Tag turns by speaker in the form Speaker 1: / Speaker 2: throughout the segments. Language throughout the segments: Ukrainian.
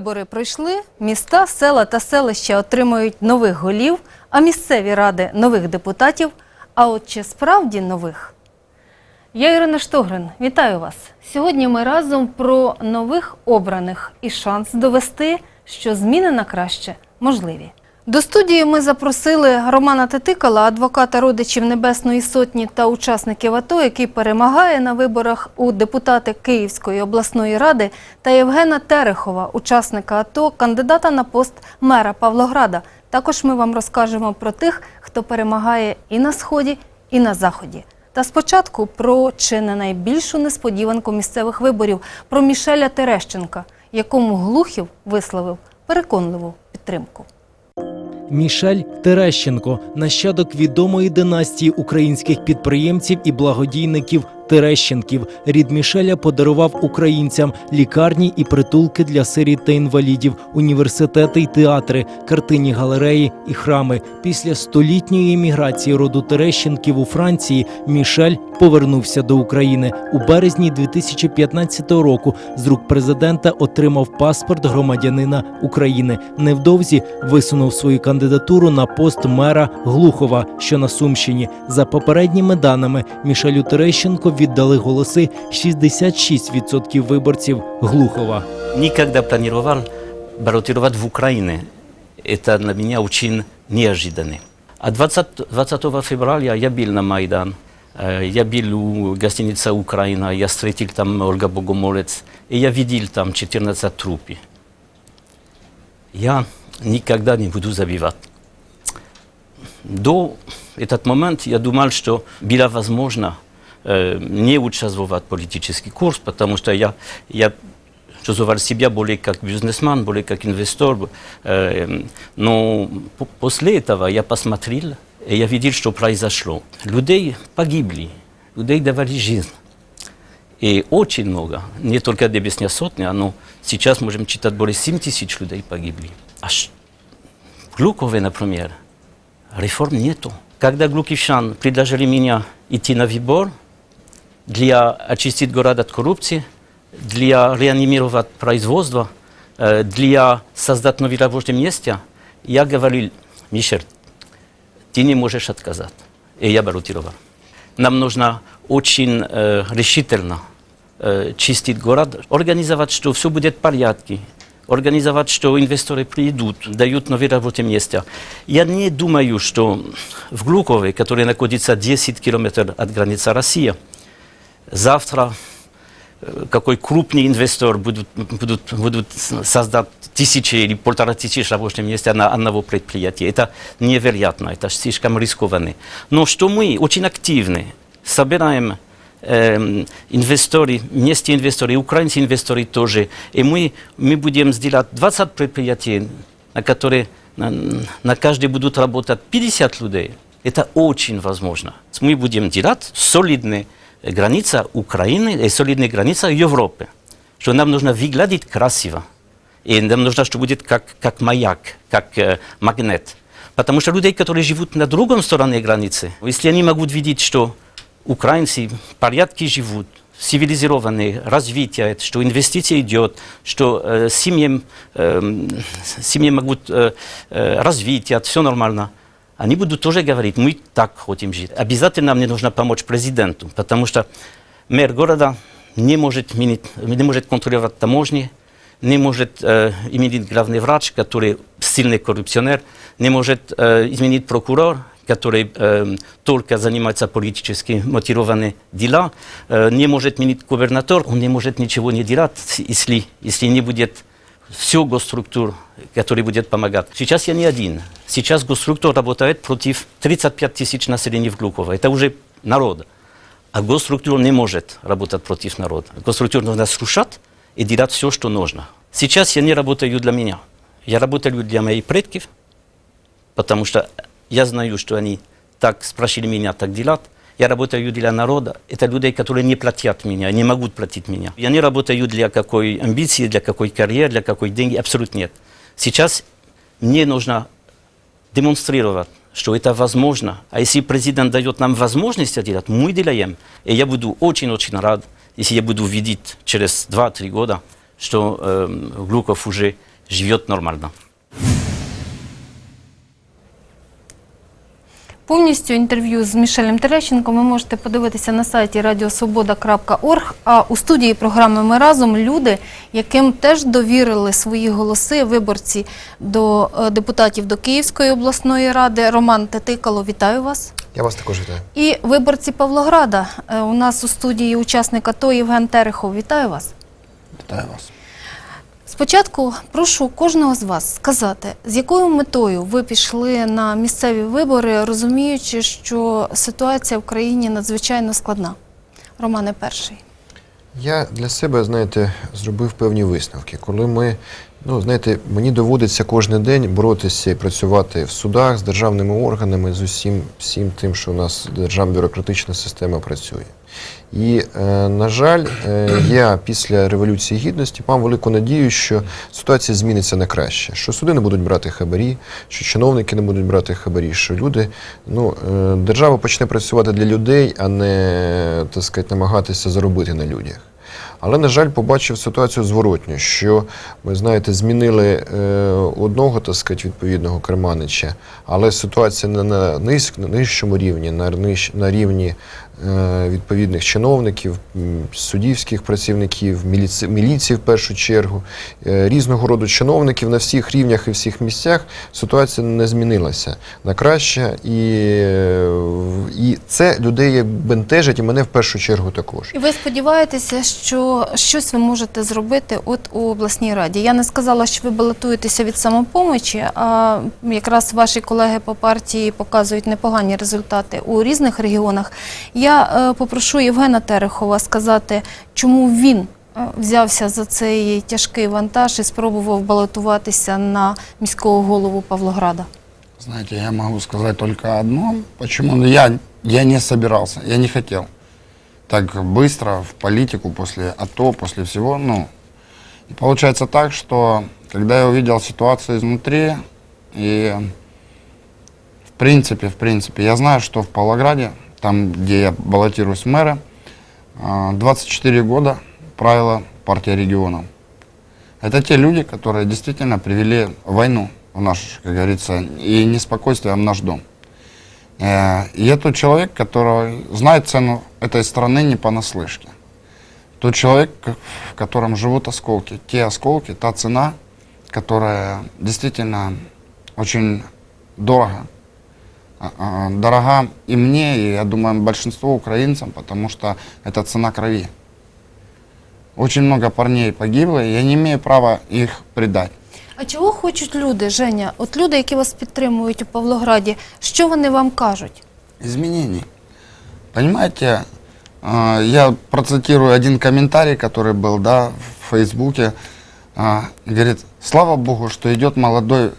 Speaker 1: Вибори пройшли, міста, села та селища отримують нових голів, а місцеві ради нових депутатів. А от чи справді нових? Я Ірина Штогрин, вітаю вас. Сьогодні ми разом про нових обраних і шанс довести, що зміни на краще можливі. До студії ми запросили Романа Тетикала, адвоката родичів Небесної Сотні та учасників АТО, який перемагає на виборах у депутати Київської обласної ради, та Євгена Терехова, учасника АТО, кандидата на пост мера Павлограда. Також ми вам розкажемо про тих, хто перемагає і на сході, і на заході. Та спочатку про чи не найбільшу несподіванку місцевих виборів про Мішеля Терещенка, якому Глухів висловив переконливу підтримку.
Speaker 2: Мішель Терещенко, нащадок відомої династії українських підприємців і благодійників Терещенків. Рід Мішеля подарував українцям лікарні і притулки для сиріт та інвалідів, університети й театри, картинні галереї і храми. Після столітньої еміграції роду Терещенків у Франції Мішель повернувся до України у березні 2015 року. З рук президента отримав паспорт громадянина України. Невдовзі висунув свою кандидатуру на пост мера Глухова, що на Сумщині. За попередніми даними Мішелю Терещенко віддали голоси 66% виборців Глухова.
Speaker 3: никогда планировал баллотировать в Украине. Это для меня очень неожиданно. А 20, 20 февраля я был на Майдан. Э, Я был у гостиницы «Украина», я встретил там Ольга Богомолец, и я видел там 14 трупов. Я никогда не буду забивать. До этот момент я думал, что было возможно э, не участвовать в политический курс, потому что я, я чувствовал себя более как бизнесмен, более как инвестор. Э, но по- после этого я посмотрел, и я видел, что произошло. Людей погибли, людей давали жизнь. И очень много, не только Небесная сотня, но сейчас можем читать более 7 тысяч людей погибли. Аж в Глукове, например, реформ нету. Когда глукивчан предложили меня идти на выбор для очистить город от коррупции, для реанимировать производство, э, для создать новые рабочие места, я говорил, Мишель, ты не можешь отказать. И я баллотировал. Нам нужно очень э, решительно э, чистить город, организовать, что все будет в порядке, организовать, что инвесторы придут, дают новые рабочие места. Я не думаю, что в Глукове, который находится 10 километров от границы России, завтра э, какой крупный инвестор будут, будут, будут создать тысячи или полтора тысячи рабочих мест на одного предприятия. Это невероятно, это слишком рискованно. Но что мы очень активны, собираем эм, инвесторы, местные инвесторы, украинские инвесторы тоже, и мы, мы будем сделать 20 предприятий, на которые на, на каждый будут работать 50 людей. Это очень возможно. Мы будем делать солидные граница Украины солидная граница Европы. Что нам нужно выглядеть красиво. И нам нужно, что будет как, как маяк, как э, магнит. Потому что людей, которые живут на другой стороне границы, если они могут видеть, что украинцы в порядке живут, цивилизованные, развитие, что инвестиции идет, что э, семьи, э, семьи могут э, э, развитие, все нормально. Они будут тоже говорить, мы так хотим жить. Обязательно нам не нужно помочь президенту, потому что мэр города не может, менять- не может контролировать таможни, не может э, иметь главный врач, который сильный коррупционер, не может э, изменить прокурор, который э, только занимается политически мотивированными дела, э, не может менять губернатор, он не может ничего не делать, если, если не будет все госструктур, которые будет помогать. Сейчас я не один. Сейчас госструктура работает против 35 тысяч населения в Глуково. Это уже народ. А госструктура не может работать против народа. Госструктуру нужно слушать и делать все, что нужно. Сейчас я не работаю для меня. Я работаю для моих предков, потому что я знаю, что они так спросили меня так делать. Я работаю для народа. Это люди, которые не платят меня, не могут платить меня. Я не работаю для какой амбиции, для какой карьеры, для какой деньги. Абсолютно нет. Сейчас мне нужно демонстрировать, что это возможно. А если президент дает нам возможность это делать, мы делаем. И я буду очень-очень рад, если я буду видеть через 2-3 года, что э, Глуков уже живет нормально.
Speaker 1: Повністю інтерв'ю з Мішелем Терещенком ви можете подивитися на сайті radiosvoboda.org. А у студії програми Ми разом люди, яким теж довірили свої голоси виборці до е, депутатів до Київської обласної ради. Роман Тетикало, вітаю вас.
Speaker 4: Я вас також вітаю.
Speaker 1: І виборці Павлограда. Е, У нас у студії учасник АТО Євген Терехов. Вітаю вас.
Speaker 5: Вітаю вас.
Speaker 1: Спочатку прошу кожного з вас сказати, з якою метою ви пішли на місцеві вибори, розуміючи, що ситуація в країні надзвичайно складна. Романе перший.
Speaker 4: Я для себе, знаєте, зробив певні висновки. Коли ми, ну знаєте, мені доводиться кожен день боротися і працювати в судах з державними органами, з усім всім тим, що у нас державна бюрократична система працює. І, е, на жаль, е, я після Революції Гідності мав велику надію, що ситуація зміниться на краще, що суди не будуть брати хабарі, що чиновники не будуть брати хабарі, що люди, ну, е, держава почне працювати для людей, а не так сказати, намагатися заробити на людях. Але, на жаль, побачив ситуацію зворотню, що ми знаєте, змінили е, одного так сказати, відповідного керманича, але ситуація не на низь, на нижчому рівні, на, ниж- на рівні е, відповідних чиновників, суддівських працівників, міліці, міліції в першу чергу, е, різного роду чиновників на всіх рівнях і всіх місцях. Ситуація не змінилася. На краще, і, е, це людей бентежить, і мене в першу чергу також.
Speaker 1: І ви сподіваєтеся, що щось ви можете зробити от у обласній раді. Я не сказала, що ви балотуєтеся від самопомочі, а якраз ваші колеги по партії показують непогані результати у різних регіонах. Я е, попрошу Євгена Терехова сказати, чому він е, взявся за цей тяжкий вантаж і спробував балотуватися на міського голову Павлограда.
Speaker 5: Знаете, я могу сказать только одно. Почему? Я, я не собирался, я не хотел. Так быстро в политику после АТО, после всего, ну. И получается так, что когда я увидел ситуацию изнутри, и в принципе, в принципе, я знаю, что в Павлограде, там, где я баллотируюсь в мэра, а, 24 года правила партия регионов. Это те люди, которые действительно привели войну в наш, как говорится, и неспокойствие в наш дом. Э, И я тот человек, который знает цену этой страны не понаслышке. Тот человек, в котором живут осколки. Те осколки, та цена, которая действительно очень дорого. А- а, Дорога и мне, и, я думаю, большинству украинцам, потому что это цена крови. Очень много парней погибло, и я не имею права их предать.
Speaker 1: А чого хочуть люди, Женя? От люди, які вас підтримують у Павлограді, що вони вам кажуть?
Speaker 5: изменений. Понимаете, а, я процитирую один комментарий, который был да, в Фейсбуке. А, Говорит, слава Богу, что идет молодой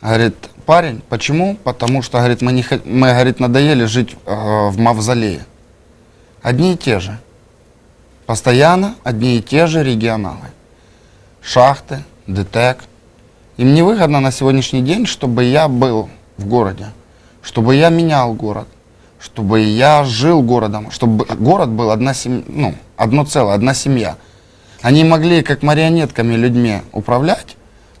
Speaker 5: говорит, парень. Почему? Потому что говорит, мы, не, хот- мы говорит, надоели жить э, в мавзолее. Одни и те же. Постоянно одни и те же регионалы. Шахты, ДТЭК. Им невыгодно на сегодняшний день, чтобы я был в городе, чтобы я менял город, чтобы я жил городом, чтобы город был одна семья, ну, одно целое, одна семья. Они могли как марионетками людьми управлять,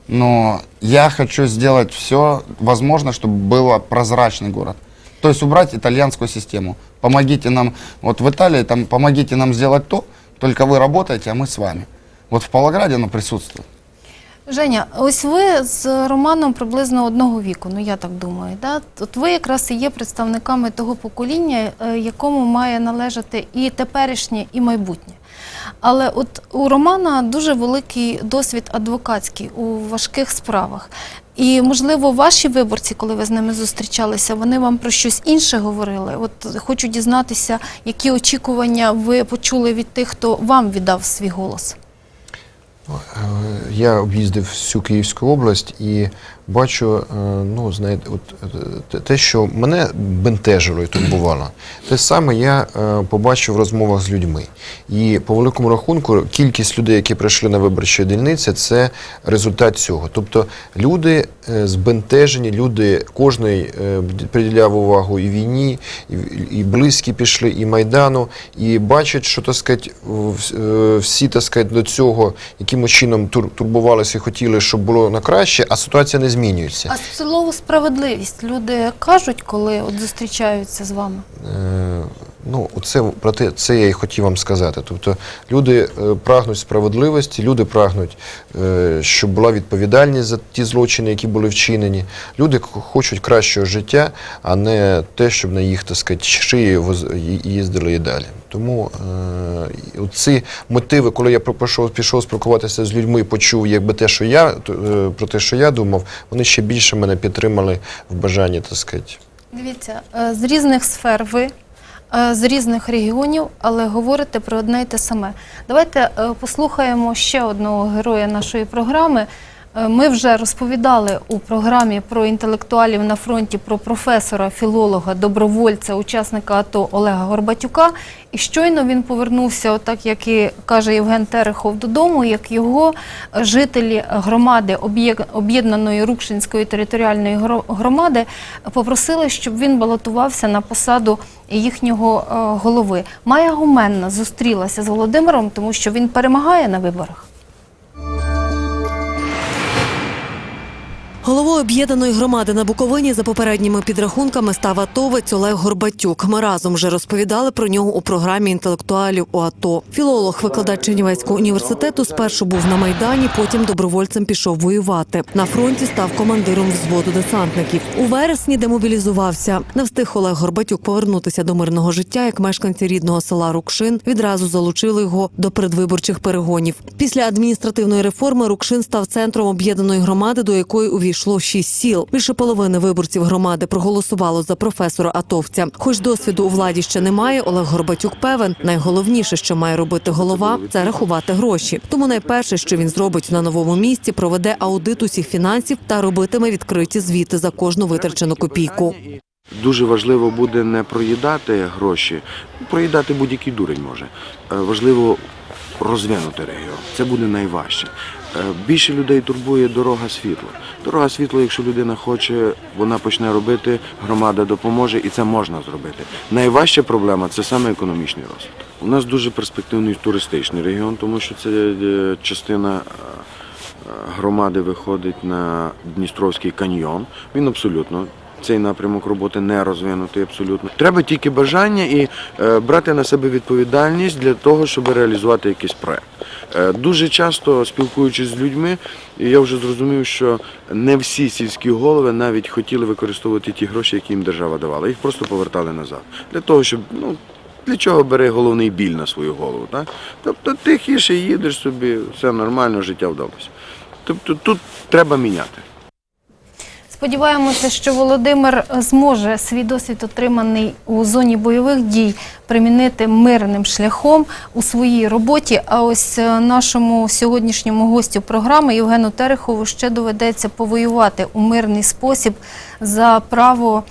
Speaker 5: но я хочу сделать все возможно, чтобы был прозрачный город. То есть убрать итальянскую систему. Помогите нам, вот в Италии, там, помогите нам сделать то, только вы работаете, а мы с вами. Вот в Павлограде оно присутствует.
Speaker 1: Женя, ось ви з Романом приблизно одного віку, ну я так думаю. Да? От ви якраз і є представниками того покоління, е, якому має належати і теперішнє, і майбутнє. Але от у Романа дуже великий досвід адвокатський у важких справах. І, можливо, ваші виборці, коли ви з ними зустрічалися, вони вам про щось інше говорили. От хочу дізнатися, які очікування ви почули від тих, хто вам віддав свій голос.
Speaker 4: Е, Я об'їздив всю Київську область і бачу, е, ну знаєте, от е, те- що мене бентежило і турбувало, те саме я е, побачив в розмовах з людьми. І по великому рахунку, кількість людей, які прийшли на виборчі дільниці, це результат цього. Тобто люди збентежені, люди е, приділяв увагу і війні, і, близькі пішли, і майдану, і бачать, що так сказати, всі так сказати, до цього, якимось чином тур, турбувалися і хотіли, щоб було на краще, а ситуація не змінюється.
Speaker 1: А слово справедливість люди кажуть, коли от зустрічаються з вами?
Speaker 4: Е, Ну, це про те, це я і хотів вам сказати. Тобто люди е, прагнуть справедливості, люди прагнуть, е, щоб була відповідальність за ті злочини, які були вчинені. Люди хочуть кращого життя, а не те, щоб на їх так сказати, шиї їздили і далі. Тому е, ці мотиви, коли я пішов, пішов спілкуватися з людьми, почув якби те, що я е, про те, що я думав, вони ще більше мене підтримали в бажанні, так сказати.
Speaker 1: Дивіться, е, з різних сфер ви, з різних регіонів, але говорите про одне й те саме. Давайте е, послухаємо ще одного героя нашої програми. Е, Ми вже розповідали у програмі про інтелектуалів на фронті про професора, філолога, добровольця, учасника АТО Олега Горбатюка. І щойно він повернувся, отак як і каже Євген Терехов, додому, як його жителі громади об'єднаної Рукшинської територіальної громади попросили, щоб він балотувався на посаду їхнього е, голови. Майя Гуменна зустрілася з Володимиром, тому що він перемагає на виборах.
Speaker 6: Головою об'єднаної громади на Буковині за попередніми підрахунками став атовець Олег Горбатюк. Ми разом вже розповідали про нього у програмі інтелектуалів у АТО. Філолог, викладач Чернівецького університету, спершу був на майдані, потім добровольцем пішов воювати. На фронті став командиром взводу десантників. У вересні демобілізувався. Не встиг Олег Горбатюк повернутися до мирного життя, як мешканці рідного села Рукшин відразу залучили його до передвиборчих перегонів. Після адміністративної реформи Рукшин став центром об'єднаної громади, до якої увійшло шість сіл. Більше половини виборців громади проголосувало за професора атовця. Хоч досвіду у владі ще немає, Олег Горбатюк певен, найголовніше, що має робити голова, це рахувати гроші. Тому найперше, що він зробить на новому місці, проведе аудит усіх фінансів та робитиме відкриті звіти за кожну витрачену копійку.
Speaker 7: Дуже важливо буде не проїдати гроші, проїдати будь-який дурень може. Е, Важливо розвинути регіон. Це буде найважче. Е, Більше людей турбує дорога світла. Дорога світла, якщо людина хоче, вона почне робити, громада допоможе, і це можна зробити. Найважча проблема це саме економічний розвиток. У нас дуже перспективний туристичний регіон, тому що це е, частина. е, громади виходить на Дністровський каньйон. Він абсолютно. Цей напрямок роботи не розвинутий абсолютно. Треба тільки бажання і е, брати на себе відповідальність для того, щоб реалізувати якийсь проект. Е, дуже часто спілкуючись з людьми, я вже зрозумів, що не всі сільські голови навіть хотіли використовувати ті гроші, які їм держава давала. Їх просто повертали назад. Для того, щоб ну, для чого бери головний біль на свою голову? Так? Тобто тихіше їдеш собі, все нормально, життя вдалося. Тобто тут треба міняти.
Speaker 1: Сподіваємося, що Володимир зможе свій досвід, отриманий у зоні бойових дій, примінити мирним шляхом у своїй роботі. А ось е, нашому сьогоднішньому гостю програми Євгену Терехову ще доведеться повоювати у мирний спосіб за право.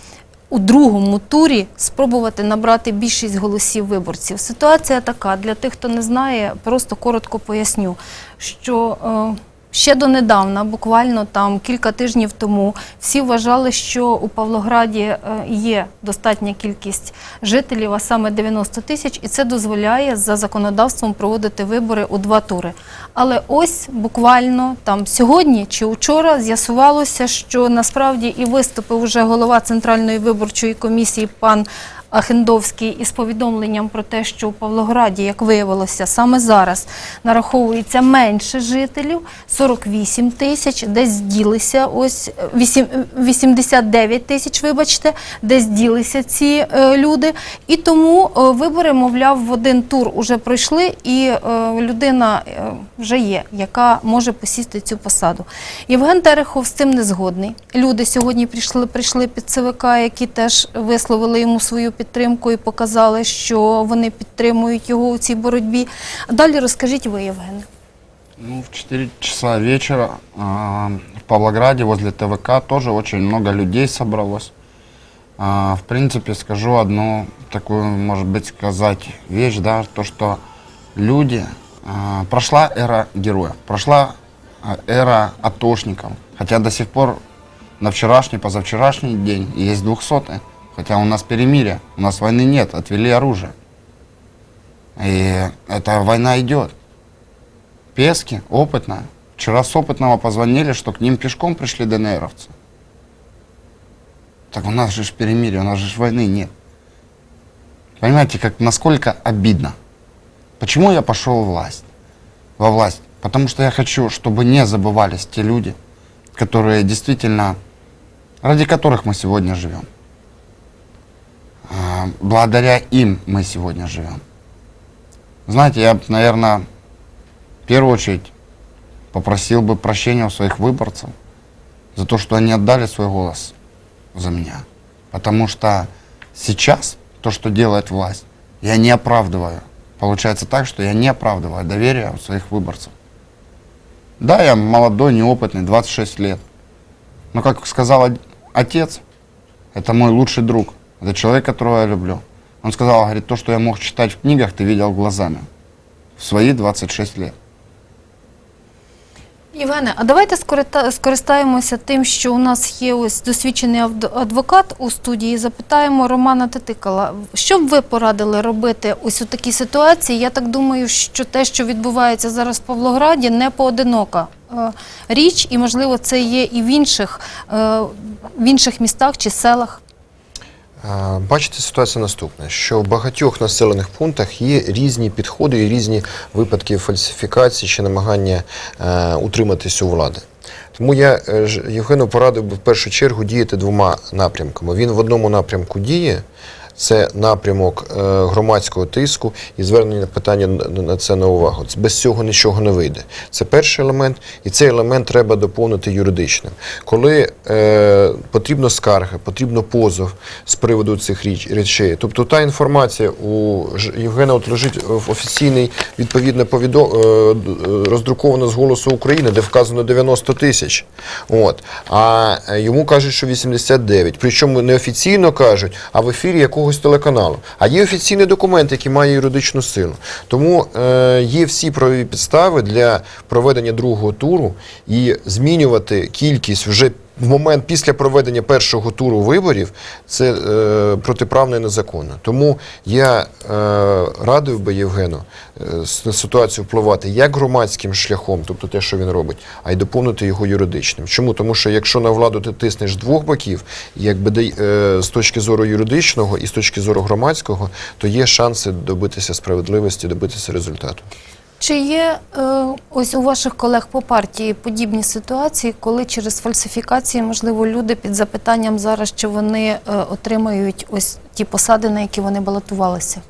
Speaker 1: У другому турі спробувати набрати більшість голосів виборців. Ситуація така для тих, хто не знає, просто коротко поясню, що е, Ще донедавна, буквально там кілька тижнів тому, всі вважали, що у Павлограді е, є достатня кількість жителів, а саме 90 тисяч, і це дозволяє за законодавством проводити вибори у два тури. Але ось буквально там сьогодні чи вчора з'ясувалося, що насправді і виступив уже голова Центральної виборчої комісії пан Ахендовський із повідомленням про те, що у Павлограді, як виявилося, саме зараз нараховується менше жителів 48 тисяч, десь ділися ось е, 89 тисяч, вибачте, десь ділися ці е, люди. І тому е, вибори, мовляв, в один тур уже пройшли, і е, людина е, вже є, яка може посісти цю посаду. Євген Терехов з цим не згодний. Люди сьогодні прийшли, прийшли під ЦВК, які теж висловили йому свою підтримку і показали, що вони підтримують його у цій боротьбі. А далі розкажіть ви, Євген.
Speaker 5: Ну, в 4 часа вечера а, в Павлограде возле ТВК тоже очень много людей собралось. А, в принципе, скажу одну такую, может быть, сказать вещь, да, то, что люди, а, прошла эра героев, прошла а, эра атошников, хотя до сих пор на вчерашний, позавчерашний день есть двухсотые, Хотя у нас перемирие, у нас войны нет, отвели оружие. И эта война идет. Пески, опытная. Вчера с опытного позвонили, что к ним пешком пришли ДНРовцы. Так у нас же перемирие, у нас же войны нет. Понимаете, как насколько обидно. Почему я пошел в власть? Во власть? Потому что я хочу, чтобы не забывались те люди, которые действительно, ради которых мы сегодня живем. А, Благодаря им мы сегодня живем. Знаете, я, наверное, в первую очередь попросил бы прощения у своих выборцев за то, что они отдали свой голос за меня. Потому что сейчас то, что делает власть, я не оправдываю. Получается так, что я не оправдываю доверие у своих выборцев. Да, я молодой, неопытный, 26 лет. Но, как сказал отец, это мой лучший друг. Это человек, которого я люблю. Он сказал, говорит, то, что я мог читать в книгах, ты видел глазами. В свои 26 лет.
Speaker 1: Євгене, а давайте скористаємося тим, що у нас є ось досвідчений адвокат у студії. Запитаємо Романа Тетикала, що б ви порадили робити ось у такій ситуації? Я так думаю, що те, що відбувається зараз в Павлограді, не поодинока е, річ, і можливо це є і в інших, е, в інших містах чи селах.
Speaker 4: Бачите, ситуація наступна, що в багатьох населених пунктах є різні підходи і різні випадки фальсифікації чи намагання е, утриматись у влади. Тому я е, Євгену порадив би в першу чергу діяти двома напрямками. Він в одному напрямку діє. Це напрямок е, громадського тиску і звернення питання на- це на увагу. Без цього нічого не вийде. Це перший елемент, і цей елемент треба доповнити юридичним. Коли е, потрібно скарги, потрібно позов з приводу цих річ, речей. Тобто та інформація у Євгена от лежить в офіційний відповідне повідо, е, е, роздруковано з голосу України, де вказано 90 тисяч. От. А е, йому кажуть, що 89. Причому не офіційно кажуть, а в ефірі якогось телеканалу. А є офіційний документ, який має юридичну силу. Тому е, є всі правові підстави для проведення другого туру і змінювати кількість вже в момент після проведення першого туру виборів це е, протиправно і незаконно. Тому я е, радив би Євгену е, на ситуацію впливати як громадським шляхом, тобто те, що він робить, а й доповнити його юридичним. Чому? Тому що якщо на владу ти тиснеш двох боків, якби е, з точки зору юридичного і з точки зору громадського, то є шанси добитися справедливості, добитися результату.
Speaker 1: Чи є е, ось у ваших колег по партії подібні ситуації, коли через фальсифікації, можливо, люди під запитанням зараз, чи вони е, отримають ось ті посади, на які вони балотувалися?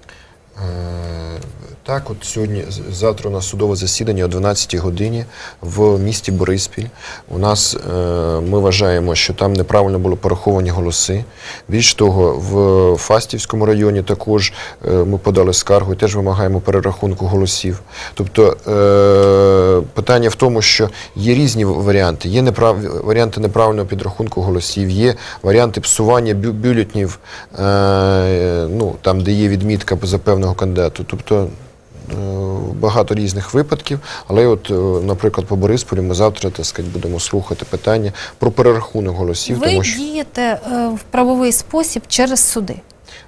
Speaker 4: Е, Так, от сьогодні, завтра у нас судове засідання о 12-й годині в місті Бориспіль. У нас е, ми вважаємо, що там неправильно були пораховані голоси. Більш того, в Фастівському районі також е, ми подали скаргу і теж вимагаємо перерахунку голосів. Тобто питання в тому, що є різні варіанти. Є неправ... варіанти неправильного підрахунку голосів, є варіанти псування бю- бюлетнів, ну, там, де є відмітка за певного кандидату. Тобто е, багато різних випадків, але от, е, наприклад, по Борисполі ми завтра так сказати, будемо слухати питання про перерахунок голосів,
Speaker 1: Ви
Speaker 4: тому що
Speaker 1: дієте е, в правовий спосіб через суди.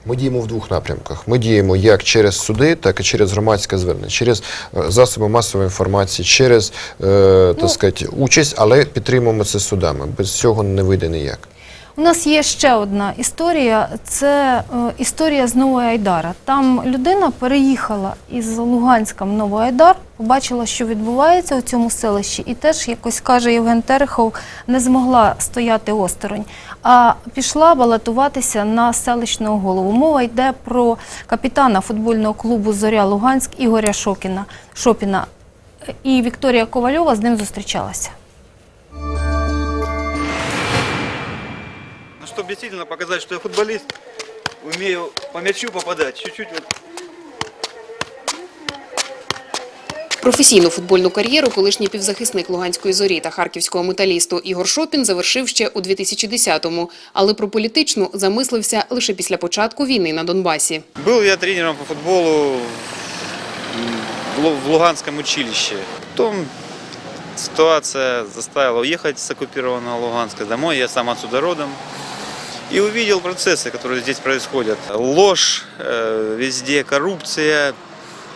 Speaker 4: ми діємо в двох напрямках. Ми діємо як через суди, так і через громадське звернення, через засоби масової інформації, через е, так сказати, участь, але підтримуємо це судами. Без цього не вийде ніяк.
Speaker 1: У нас є ще одна історія. Це е, історія з Нової Айдара. Там людина переїхала із Луганська в Новий Айдар, побачила, що відбувається у цьому селищі, і теж якось каже Євген Терехов, не змогла стояти осторонь, а пішла балотуватися на селищного голову. Мова йде про капітана футбольного клубу Зоря Луганськ Ігоря Шокіна Шопіна. І Вікторія Ковальова з ним зустрічалася.
Speaker 8: Чтобы действительно показать, что я футболист, умею по мячу попадать, чуть-чуть вот
Speaker 9: Професійну футбольну кар'єру колишній півзахисник Луганської зорі та харківського металісту Ігор Шопін завершив ще у 2010-му, але про політичну замислився лише після початку війни на Донбасі.
Speaker 8: Был я тренером по футболу в Лу- в Луганском училище. Потом ситуация заставила уехать с оккупированного Луганска домой. Я сам отсюда родом И увидел процессы, которые здесь происходят. Ложь, э, везде коррупция.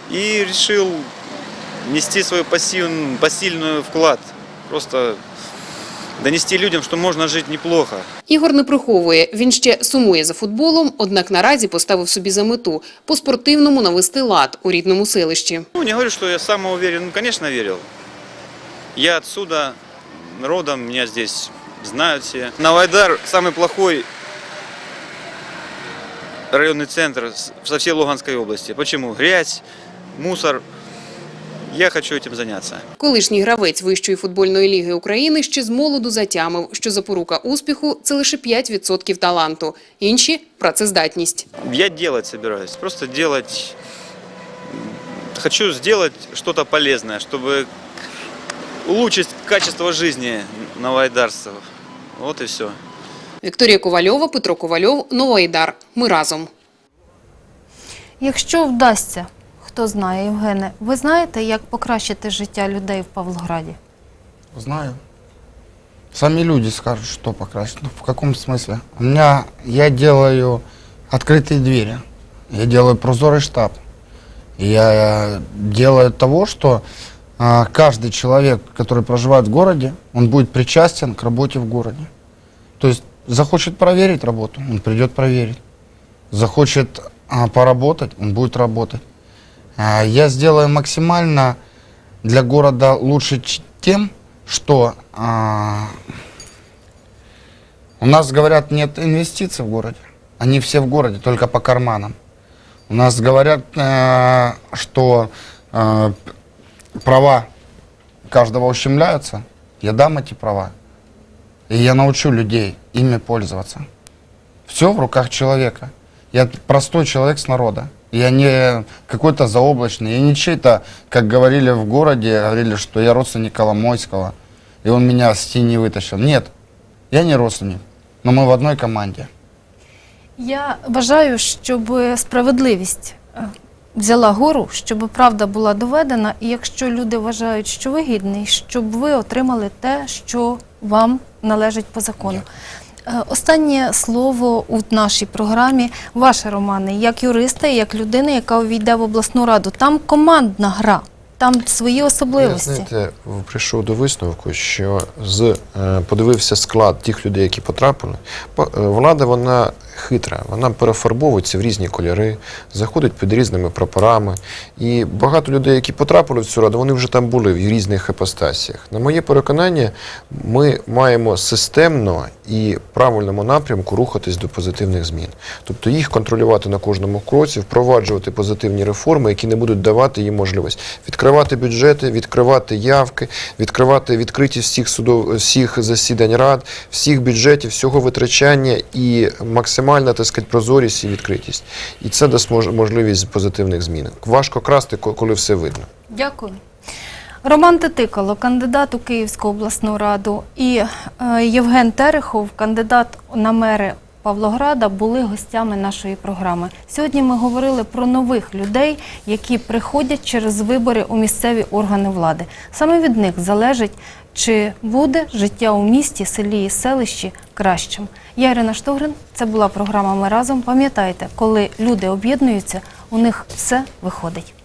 Speaker 8: И решил внести свой пассив, посильный вклад. Просто донести людям, что можно жить неплохо.
Speaker 9: Ігор не приховує, він ще сумує за футболом, однак наразі поставив собі за мету по-спортивному навести лад у рідному селищі.
Speaker 8: Ну, не говорю, что я самоуверен. Ну, конечно, верил. Я отсюда, родом, меня здесь знают все. Навайдар самый плохой районный центр с- со всей Луганской области. Почему? Грязь, мусор. Я хочу этим заняться.
Speaker 9: Колишній гравець Вищої футбольної ліги України ще з молоду затямив, що запорука успіху – це лише 5% таланту. Інші – працездатність.
Speaker 8: Я делать собираюсь. Просто делать... Хочу сделать что-то полезное, чтобы улучшить качество жизни новоайдарцев. Вот и все.
Speaker 9: Вікторія Ковальова, Петро Ковальов, Новоайдар. Ми разом.
Speaker 1: Якщо вдасться, хто знає, Євгене, ви знаєте, як покращити життя людей в Павлограді?
Speaker 5: Знаю. Сами люди скажут, что покрасить. Ну, в каком смысле? У меня, я делаю открытые двери. Я делаю прозорый штаб. Я делаю того, что а, каждый человек, который проживает в городе, он будет причастен к работе в городе. То есть захочет проверить работу, он придет проверить. Захочет а, поработать, он будет работать. А, я сделаю максимально для города лучше тем, что а, у нас, говорят, нет инвестиций в городе. Они все в городе, только по карманам. У нас говорят, э, что э, права каждого ущемляются. Я дам эти права. И я научу людей ими пользоваться. Все в руках человека. Я простой человек с народа. Я не какой-то заоблачный, я не чей-то, как говорили в городе, говорили, что я родственник Коломойского, и он меня с тени вытащил. Нет, я не родственник, но мы в одной команде.
Speaker 1: Я бажаю, щоб справедливість е, взяла гору, щоб правда була доведена, і якщо люди вважають, що ви гідний, щоб ви отримали те, що вам належить по закону. Е, Останнє слово у нашій програмі ваше, Романе, як юриста як людина, яка увійде в обласну раду. Там командна гра, там свої
Speaker 4: Я,
Speaker 1: особливості.
Speaker 4: знаєте, прийшов до висновку, що з е, подивився склад тих людей, які потрапили. Е, Влада вона хитра, вона перефарбовується в різні кольори, заходить під різними прапорами. І багато людей, які потрапили в цю раду, вони вже там були в різних епостасіях. На моє переконання, ми маємо системно і правильному напрямку рухатись до позитивних змін. Тобто їх контролювати на кожному кроці, впроваджувати позитивні реформи, які не будуть давати їм можливість відкривати бюджети, відкривати явки, відкривати відкритість всіх судов, всіх засідань рад, всіх бюджетів, всього витрачання і максимальна так сказати, прозорість і відкритість. І це дасть можливість позитивних змін. Важко красти, коли все видно.
Speaker 1: Дякую. Роман Тетикало, кандидат у Київську обласну раду, і е, Євген Терехов, кандидат на мери Павлограда, були гостями нашої програми. Сьогодні ми говорили про нових людей, які приходять через вибори у місцеві органи влади. Саме від них залежить, чи буде життя у місті, селі і селищі кращим. Я Ірина Штогрин. Це була програма Ми разом. Пам'ятайте, коли люди об'єднуються, у них все виходить.